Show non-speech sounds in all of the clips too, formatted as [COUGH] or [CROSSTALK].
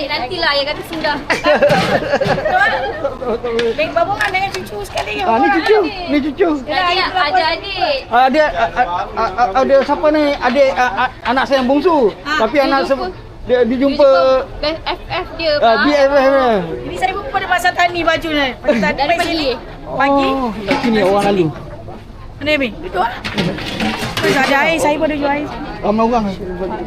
balik nantilah. Yang kata sudah. [LAUGHS] Baik babongan dengan cucu sekali. Ah, ni cucu. Ni cucu. Nanti ajar adik. Ah, dia ah, ah, ah, ah, ada siapa ni? Adik ah, ah, anak saya yang bungsu. Ah, Tapi anak dia dia Dia jumpa Best FF dia. ah, Pak. BFF dia. Ini saya jumpa pada pasar tani baju ni. Dari pagi. Pagi. Oh, sini orang lalu. Mana Bin? Duduk lah. Terus ada air, saya pun ada jual air. Ramai orang.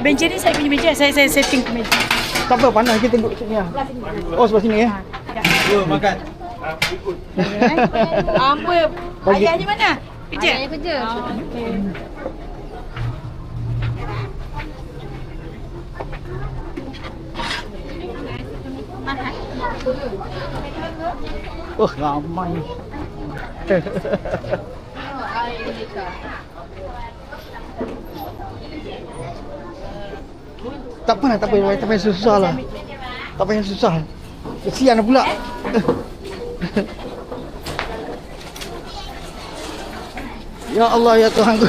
Benci ni saya punya meja, saya saya setting ke meja. Tak apa, panas kita tengok sini lah. Oh, sebelah sini ya. Ha, Apa? Pagi. Ayahnya mana? Kerja? Ayahnya kerja. Ah, okey. Oh, ramai. Tak apa lah, tak apa, tak payah susah lah. Tak payah susah. Kesian pula. ya Allah, ya Tuhan ku.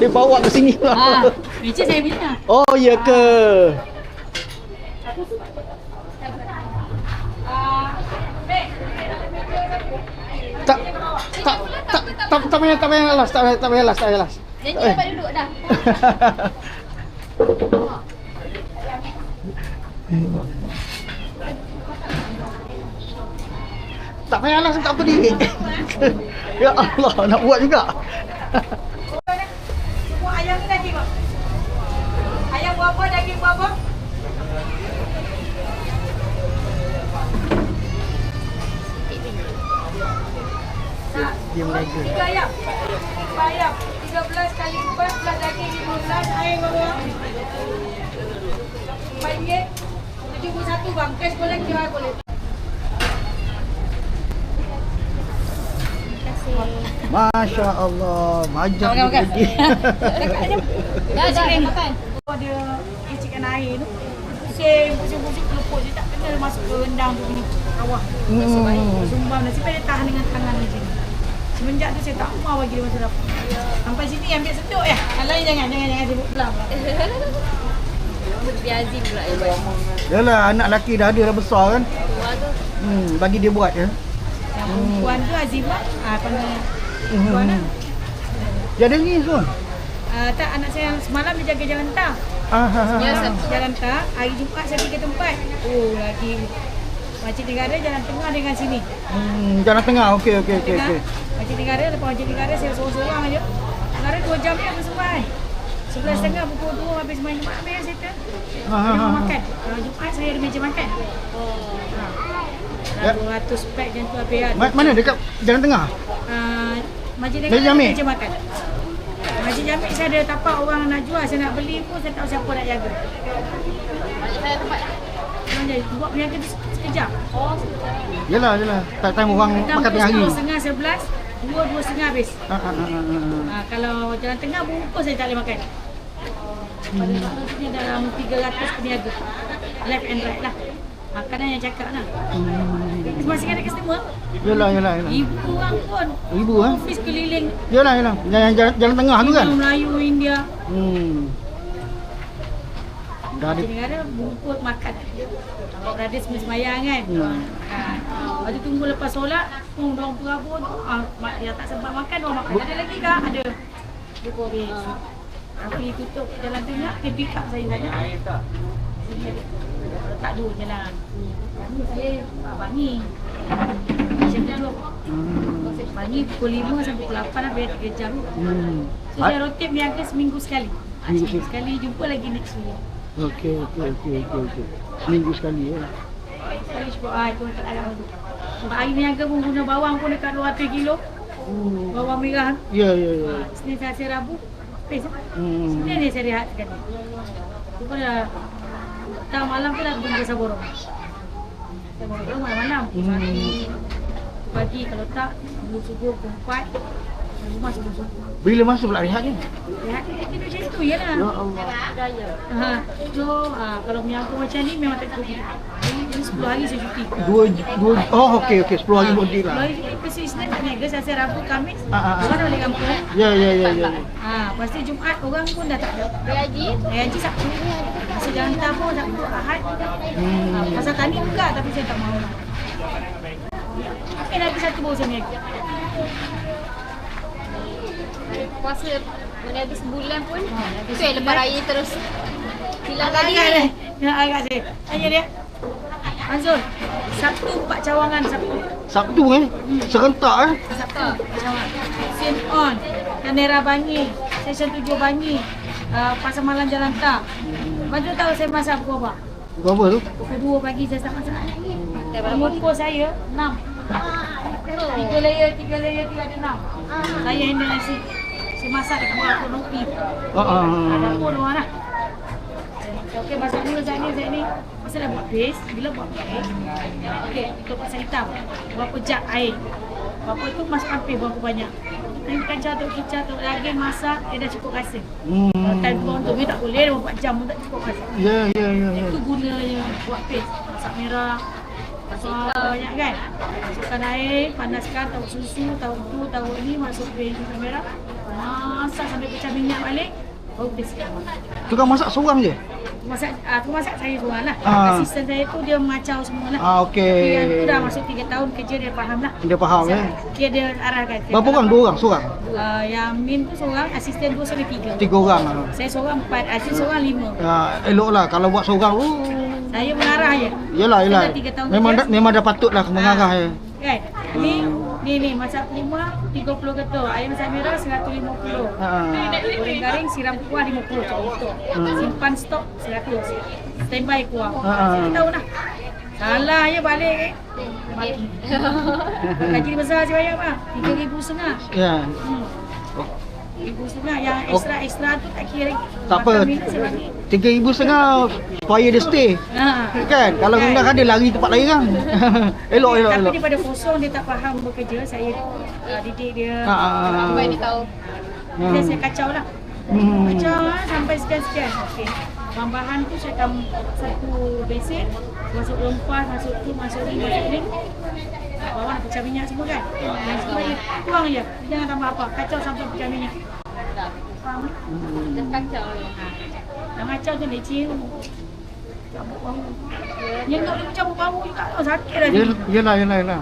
Dia bawa ke sini Ah, lah. meja saya punya. Oh, ya ke? Tak, tak, tak, tak, tak payah, tak payah las, tak payah, tak payah las, tak payah las. Janji Tak payah. dapat duduk dah. Tak payah las, tak apa diri. [LAUGHS] ya Allah, nak buat juga. Semua ayam ni daging kok. Ayam berapa, daging berapa? Dia meniaga. Tiga ayam. Tiga ayam. Tiga belas kali empat belas daging lima belas air berapa? Empat bang. Cash boleh, QR boleh. Masya Allah, majak Makan, makan. dia pergi. Dah, dah, dah makan. Kalau dia icikan air tu, pusing, pusing-pusing keleput dia tak kena masuk ke rendang tu ni bawah. Hmm. Sumbang nasib baik dia tahan dengan tangan macam ni. Semenjak tu saya tak mau bagi dia masuk dapur. Sampai sini ambil seduk ya. Yang lain jangan, jangan, jangan sibuk pelan. Biar Azim pula yang buat. Yalah, anak lelaki dah ada dah besar kan. Tua tu. Hmm, bagi dia buat ya. Yang perempuan tu Azimah, ah pandai Hmm. perempuan lah. Dia ada ni semua. Ah, tak anak saya semalam dia jaga jalan tak. Ah, ha, ha, Ya. Jalan tak, hari Jumaat saya pergi ke tempat. Oh, lagi Macam Negara jalan tengah dengan sini. Hmm, jalan tengah. Okey, okey, okey, Tengah. okey. Macam Negara, lepas Macam Negara saya sorang-sorang aja. Negara dua jam ni aku sempat. Sebelas setengah pukul dua habis main Jumaat habis saya tu. Ha, ha, Ada ha. makan. Kalau Jumaat saya ada meja makan. Ya. Ha. 200 pack macam tu habis kan. Ma- mana dekat jalan tengah? Uh, Majlis Negara Jamik? meja makan. Majlis Jamik saya ada tapak orang nak jual, saya nak beli pun saya tak tahu siapa nak jaga. Balik saya tempat. Buat peniaga tu sekejap. Oh, Yalah, yalah. Tak time orang makan tengah hari. setengah sebelas, dua dua setengah habis. Ha, ha, ha, ha, ha. Kalau jalan tengah bungkus saya tak boleh makan. Pada waktu tu dia dalam 300 peniaga. Left and right lah. Makanan yang cakap lah. Hmm. Masih ada customer. Yalah, yalah, yalah. Ibu orang pun. Ibu ha? Office keliling. Yalah, yalah. Jalan, jalan, jalan tengah tu kan? Melayu, India. Hmm. Dah ada negara bungkus makan. Bapak beradik semua sembahyang kan. Hmm. Ha. Lepas tu tunggu lepas solat, pun orang perabot, ah, mak- yang tak sempat makan, orang makan. Ada lagi kak? Ada. Dia habis. Api tutup jalan tengah, dia pick up saya tanya. Sini ada. Tak dua jalan. Bangi saya, Bangi. Macam tu. Hmm. Bangi pukul 5 sampai pukul 8 lah, biar 3 jam. Hmm. So saya rotate niaga seminggu sekali. Seminggu sekali, jumpa lagi next week. Okey, okey, okey, okey, okey. Seminggu sekali ya. Sekali sebab ah itu tak ada. Sebab hari niaga pun guna bawang pun dekat 200 kilo. Hmm. Bawang merah. Ya, ya, ya. Ah, Senin Selasa Rabu. Habis. Hmm. Senin ni saya rehat sekali. Tu pun dah tak malam tu dah tunggu saborong. Saborong malam-malam. Hmm. Pagi kalau tak, dulu subuh pukul 4. Bila masuk pula rehat ni? Ya, kita tidur macam tu je lah. Ya Allah. Ha, so ha, kalau menyangkut macam ni memang tak cuti. Ini 10 hari saya cuti. Dua, dua, oh okey okey 10 hari mudik Kalau lah. hari Persi Isnin tak niaga, Selasa Rabu Khamis. Ah, ah, ah. Orang balik kampung. Ya ya ya ya. Ha, lepas tu Jumaat orang pun dah tak ada. Hari Haji Sabtu. Masa jalan tabur Sabtu Ahad. Ha, Hmm. pasal tani buka tapi saya tak mahu. Mungkin lagi satu baru saya niaga. Puasa berniaga sebulan pun. Tu yang lepas raya terus hilang Agak tadi. agak. Ya, saya. Tanya dia. Manzul, Sabtu empat cawangan Sabtu. Sabtu eh. Serentak eh. Sabtu cawangan. Sin on. Kanera Bangi. Session tujuh Bangi. Uh, pasar malam Jalan Tak. Manzul tahu saya masak pukul apa? Berapa tu? Pukul dua pagi saya start masak. Umur saya enam. Tiga layer, tiga layer, tiga ada enam. Saya handle nasi. Saya masak dekat bawah pun nopi. Ha ah. Ada pun orang lah. Okey, masak dulu saat ni. Masa dah buat paste, bila buat paste, okey, tutup pasal hitam. Berapa jap air. Berapa tu masukkan paste berapa banyak. Nanti kacau tu, kicau tu, lagi masak, dia dah cukup rasa. Kalau Hmm. time tu untuk tak boleh, 24 jam pun tak cukup rasa. Ya ya ya ya. Itu gunanya buat paste. Masak merah, masak banyak kan. Masukkan air, panaskan, tahu susu, tahu tu, tahu ni, masuk masak merah. Masak sampai pecah minyak balik, baru kan. Tukang masak seorang je? Masak, ah, tu masak saya seorang lah. Ah. Asisten saya tu dia mengacau semua lah. Ah Tapi Yang tu okey. dah masuk 3 tahun kerja dia faham lah. Dia faham eh. Kira dia arahkan. Berapa orang? Dua orang? Seorang? Uh, yang Min tu seorang, asisten dua sampai tiga. Tiga orang lah. Saya seorang empat, asisten seorang lima. Ya, elok lah kalau buat seorang. Oh. Saya mengarah je. Yelah, Saya yelah. dah tiga tahun Memang dah, memang dah patut lah mengarah ya. Kan? Ni, ni, ni, masak lima, 30 ketul. Ayam masak merah, 150. Ha. Goreng garing, siram kuah 50 cukup. Simpan stok 100. Standby kuah. Ah. Saya tahu lah. Salah je balik eh. Maki. Gaji besar saya bayar mah. Tiga ribu setengah. Ya. Hmm. Ribu setengah. Yang ekstra-ekstra tu tak kira. Tak apa. Makan minyak saya bagi. Tiga ibu setengah supaya dia stay. Ha. Kan? Kalau Kan? kan dia lari tempat lain kan. [LAUGHS] elok, elok, Tapi elok. daripada kosong dia tak faham bekerja. Saya uh, didik dia. Ha. Sampai dia tahu. Dia saya kacau lah. Hmm. Kacau lah sampai sekian-sekian. Okey. Bahan-bahan tu saya akan satu besin. Masuk rempah, masuk tu, masuk ni, masuk ni. Kat bawah nak pecah minyak semua kan. Dan semua je. Tuang je. Jangan tambah apa. Kacau sampai pecah minyak. Faham? Dah kacau. Yang kacau tu leceh tu. Cabut bau. Yang tak boleh cabut bau juga. Oh, sakit dah. Yelah, yelah, yelah. yelah.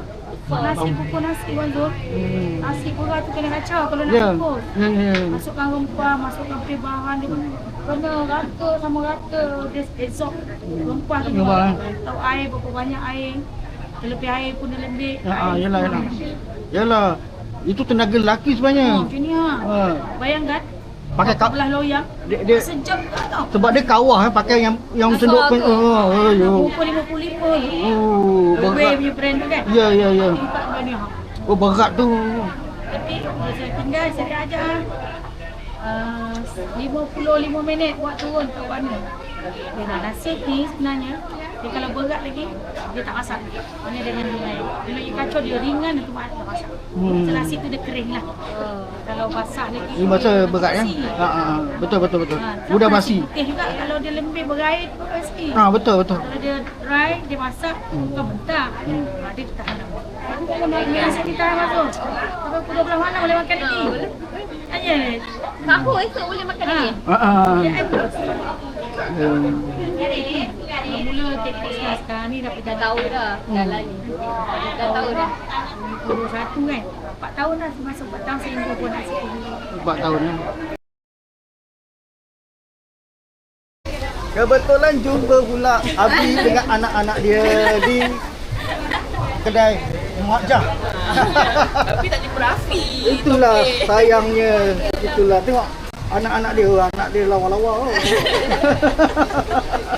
Nasi pukul nasi Wan Zul. Hmm. Nasi pura tu kena kacau kalau nak Ya. pukul. Ya, ya. Masukkan rempah, masukkan pil bahan dia kena kena rata sama rata dia esok rempah tu eh. tahu air berapa banyak air terlebih air pun lebih Ha, air yelah, kurang. yelah. Yalah. Itu tenaga lelaki sebenarnya. oh, macam ni ha. Ha. bayangkan Pakai kap belah loyang dia, dia sejam tak tau sebab dia kawah eh, pakai yang yang Masuk senduk apa? pen. Oh, oh, yo. rupa 55 je Oh, Away berat. punya brand tu kan Ya, ya, ya. Oh, berat tu. Tapi bila saya tinggal saya ajar uh, 55 minit buat turun ke mana. Dia nak nasi ni sebenarnya dia kalau berat lagi dia tak masak. Hanya dengan air. Bila dia kacau dia ringan itu mak tak masak. Hmm. Hmm. Nasi tu dia kering lah. Kalau basah lagi. Ini masa berat ya. Ha, ha, ha. Betul, betul, betul. Ha, Mudah nasi basi. Putih juga kalau dia lembik berair tu basi. Ha, betul, betul. Kalau dia dry, dia masak, Hmm. bukan mentah. Ha, dia tahan. Aku kalau nak ambil nasi kita masuk. Sampai pukul 12 malam boleh makan lagi. Tanya. Sahur esok boleh makan Ha. lagi. Ha, ha. Ya, aku. Hmm. Mula teknik sekarang, sekarang ni dah Dah berjalan. tahu dah jalan ni. Dah tahu dah. 21 kan. 4 tahun dah masuk 4 tahun saya improve pun nasi tu. Empat tahun ya. Kebetulan jumpa pula Abi dengan anak-anak dia di kedai Mak Jah. Tapi tak jumpa Rafi. Itulah sayangnya. Itulah tengok anak-anak dia, anak dia lawa-lawa. Oh.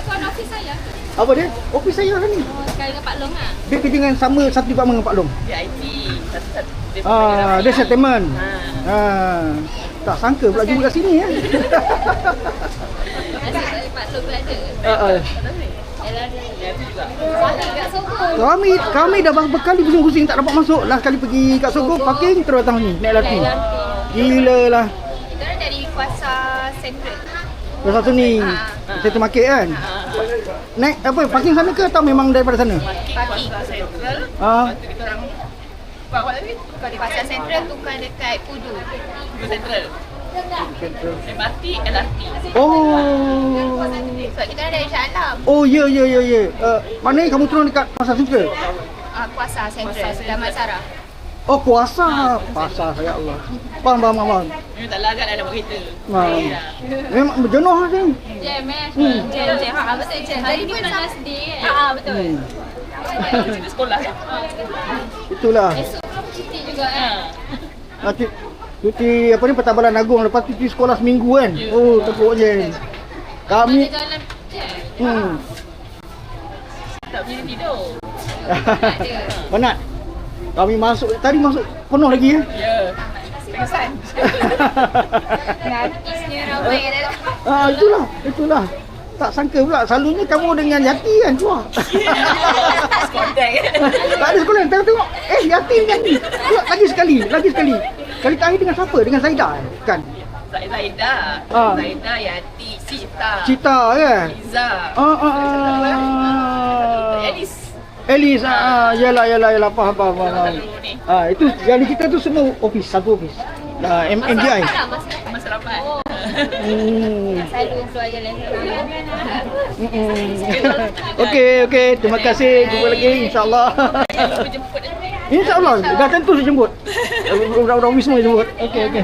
Kawan ofis saya. Apa dia? Ofis saya lah ni. Oh, sekarang dengan Pak Long ah. Dia kerja dengan sama satu department dengan Pak Long. Dia IT. Satu satu. Dia Ah, dia settlement. Ha. Ah. Tak sangka pula jumpa kat sini ya. Nasib saya Pak Long ada. Ah, ah. Tu Sokong. Kami kami dah berapa kali pusing-pusing tak dapat masuk. Last kali pergi kat Sogo parking terus datang ni naik lati. Gila lah. Kita dari kuasa central. Lepas satu ni, Ah. Center Market kan? Naik apa, parking sana ke atau memang daripada sana? Parking. Central. Ah, Lepas tu kita orang Buat apa tadi? Di pasar central tukar dekat Pudu. Go Central. MRT, LRT. oh. Sebab kita orang dari Shah Alam. Oh, ya, ya, ya, ya. Uh, maknanya kamu turun dekat Pasar Central? Uh, kuasa central. Damat Sarah. Oh, kuasa. Pasar, ya Allah. Faham, faham, faham. Memang tak lagat ada kereta. Faham. Memang berjenuh sini. Jam eh. Hmm. Jam, jam. Ha, betul jam. Hari pun nak sedih kan? Ha, betul. Hmm. Cerita sekolah. Itulah. Esok pun cuti juga kan? Nanti cuti apa ni Pertabaran Agung lepas cuti sekolah seminggu kan. Oh, teruk je. Kami hmm. Tak boleh tidur. [LAUGHS] Penat. Kami masuk tadi masuk penuh lagi ya. Ya. Pengsan. [LAUGHS] Isnya ramai dah. ah itulah, itulah. Tak sangka pula selalunya kamu dengan Yati kan keluar. Kontak. [LAUGHS] tak ada sekolah tengok tengok. Eh Yati dengan ni. Tengok lagi sekali, lagi sekali. Kali terakhir dengan siapa? Dengan Zaida kan? Zaida. Ah. Zaida, Yati, Sita. Cita kan? Liza. Ah ah ah. Elis. Ah, ah, yalah, yalah, yalah, faham, faham, faham. Ah, itu yang di kita tu semua office, satu office. Ah, M- MDI. Masalah, masalah. Masa rapat. Oh, Hmm. Mm-mm. [LAUGHS] Okey, okey. Terima kasih. Jumpa lagi insya-Allah. [LAUGHS] Insya-Allah. Dah tentu saya jemput. [LAUGHS] Orang-orang Wisma jemput. Okey, okey.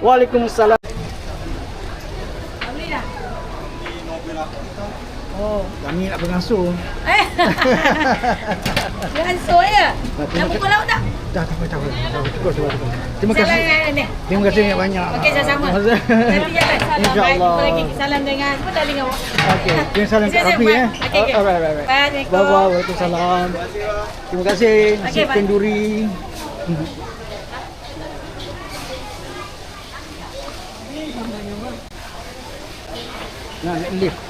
Waalaikumsalam. Oh, kami nak bernasuh. Langsung [LAUGHS] ya. Nak pukul laut tak? Dah, tak apa, tak apa. Tak apa, Cukup, cukup, cukup. Terima kasih. Terima kasih banyak. Okey, sama-sama. Nanti jalan. Salam. InsyaAllah. Jumpa lagi. Salam dengan apa dah dengan awak. Okey, terima salam kat Rafi eh. Okey, okey. Alright, alright, alright. Waalaikumsalam. Bye bye, Waalaikumsalam. Terima kasih. Nasi Okey, bye. kenduri. Nah, lift.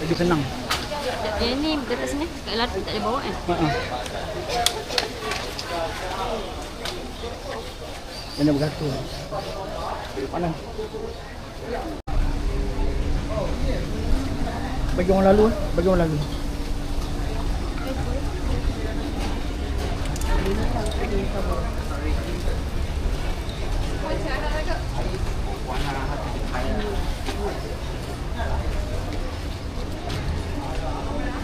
Lebih senang. Yang ni dekat sini, kat LRT tak ada bawa kan? Ha ah. Kena beratur. Mana? Bagi orang lalu, eh. bagi orang lalu.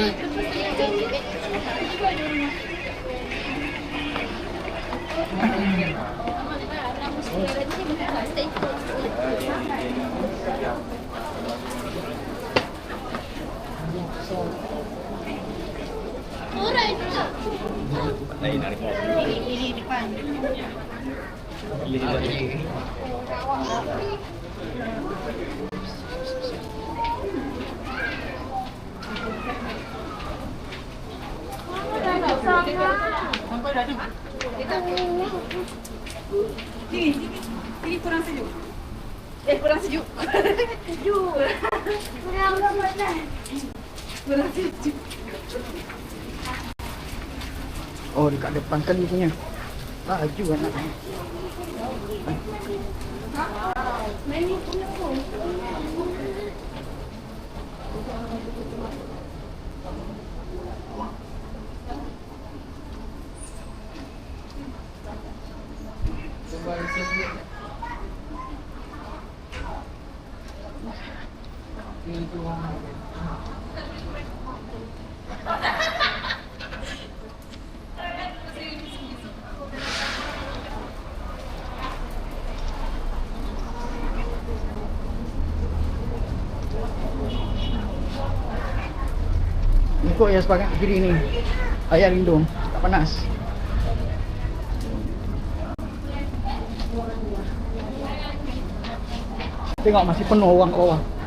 Apa tu? Sini, sini kurang sejuk. Eh, kurang sejuk. Sejuk. Kurang sejuk. Kurang sejuk. Oh, dekat depan kan biasanya. Laju ah, anak. Main ni pun. Ikut yang sepakat kiri ni. Ayah lindung Tak panas. Tengok masih penuh orang ke bawah.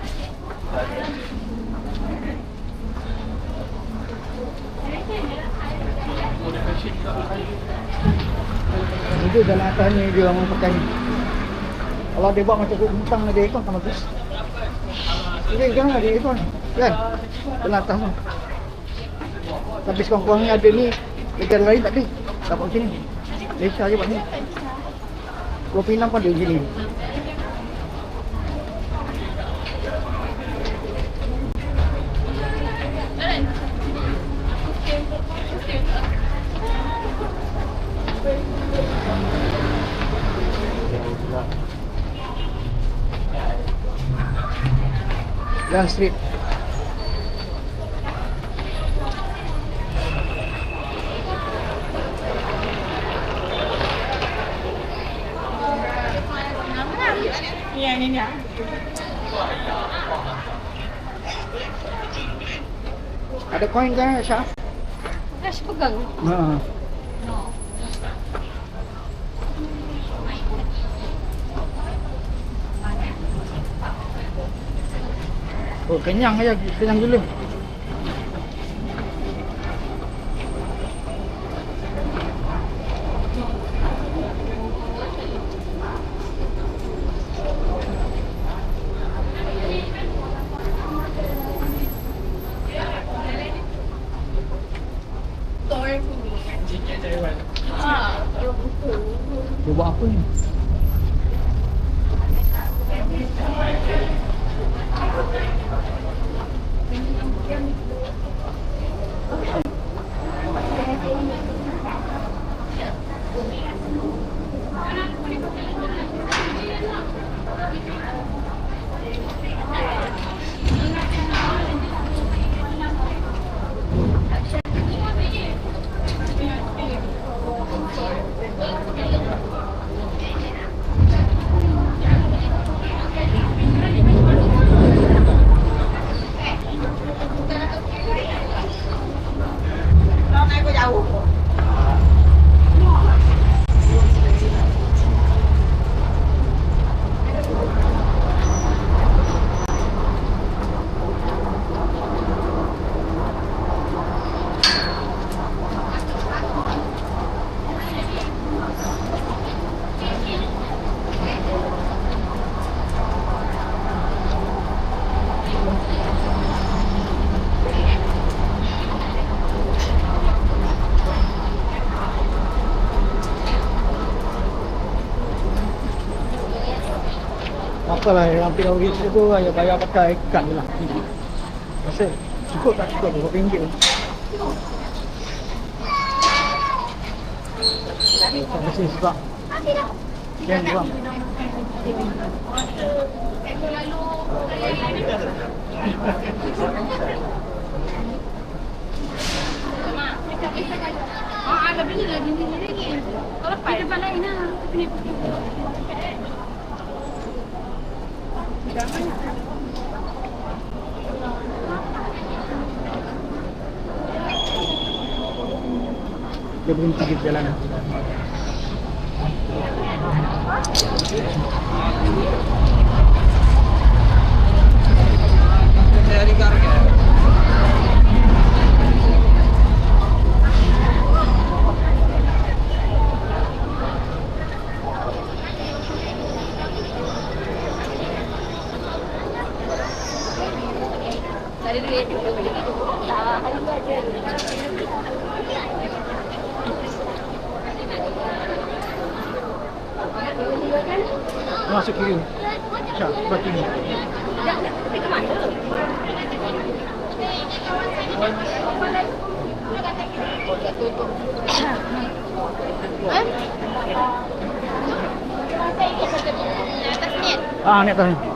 Itu dalam atas ni dia orang pakai. Kalau dia buat macam bintang ada aircon tak bagus. Ini jangan ada aircon. Kan? Dalam atas tu. Tapi sekurang-kurang ni ada ni. Negara lain tak ada. Dapat macam ni. Malaysia je buat ni. Pulau Pinang pun ada macam ni. Jalan street. Yang ini ya. Ada koin kan Aisyah? Rush pegang. Ha. Oh, kenyang aja, kenyang dulu. Dia buat apa ni? Thank you. Apalah yang hampir orang itu tu ya bayar pakai kad je lah. Rasa cukup tak cukup berapa ringgit tu. Tak mesti sebab Jangan buang Ah, ada beli lagi ni lagi. Kalau lepas depan lain lah. Kena Dia berhenti di jalanan Tak ada Masuk kiri. Syah, sebelah kiri. Atas ni. Ah, ni atas ni